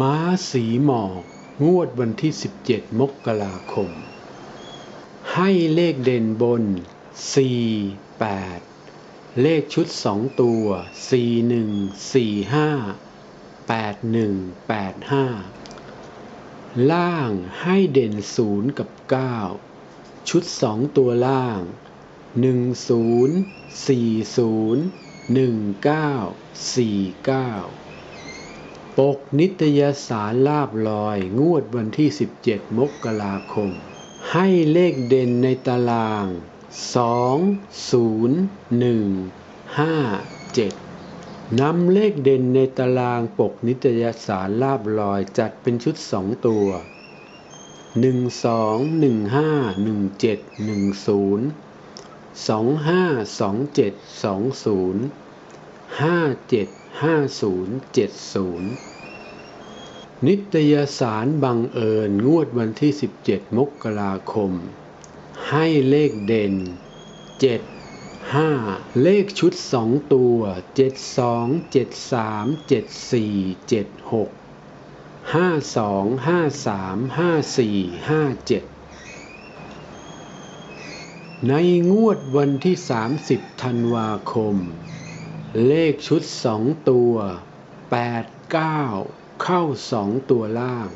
ม้าสีหมอกงวดวันที่ 17 มกราคม ให้เลขเด่นบน 4 8 เลขชุด 2 ตัว 4 1 4 5 8 1 8 5 ล่างให้เด่น 0 กับ 9 ชุด 2 ตัวล่าง 10 40 19 49 ปกนิตยสารลาบลอย งวดวันที่ 17 มกราคม ให้เลขเด่นในตาราง 2 0 1 5 7นำเลขเด่นในตารางปกนิตยสารลาบลอยจัดเป็นชุด 2 ตัว 1 2 1 5 1 7 1 0 2 5 2 7 2 0 5 7 5 0 7 0 นิตยสารบังเอิญงวดวันที่ 17 มกราคม ให้เลขเด่น 7 5 เลขชุด 2 ตัว 72 73 74 76 52 53 54 57 ในงวดวันที่ 30 ธันวาคม เลขชุดสองตัวแปดเก้าเข้าสองตัวล่าง